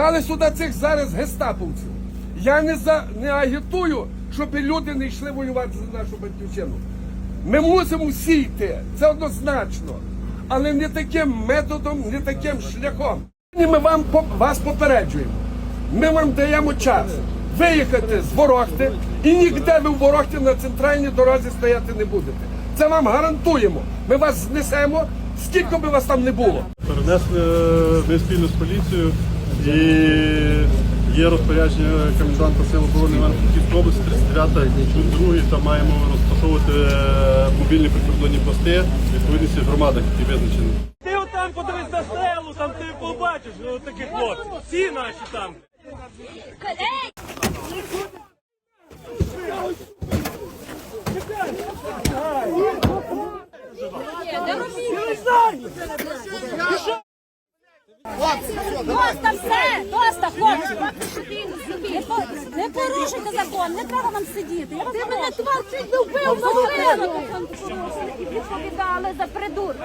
Дали сюди цих зараз гестаповців. Я не за не агітую, щоб люди не йшли воювати за нашу батьківщину. Ми мусимо всі йти, це однозначно. Але не таким методом, не таким шляхом. Ми вам вас попереджуємо. Ми вам даємо час виїхати з Ворохти і ніде ви в Ворохті на центральній дорозі стояти не будете. Це вам гарантуємо. Ми вас знесемо, скільки би вас там не було. Перенесли е, ми спільно з поліцією і є розпорядження коменданта Сил оборони Івано-Франківської області 39 пункт 2, там маємо розташовувати е, мобільні прикордонні пости в відповідності громадах, які визначені. Ти отам подивись на стрелу, там ти побачиш ну, таких хлопців. Всі наші там. Доста все, доста, хлопці. Не, порушуйте закон, не треба нам сидіти. Ти мене твар чуть не вбив новину! Відповідали за придурок.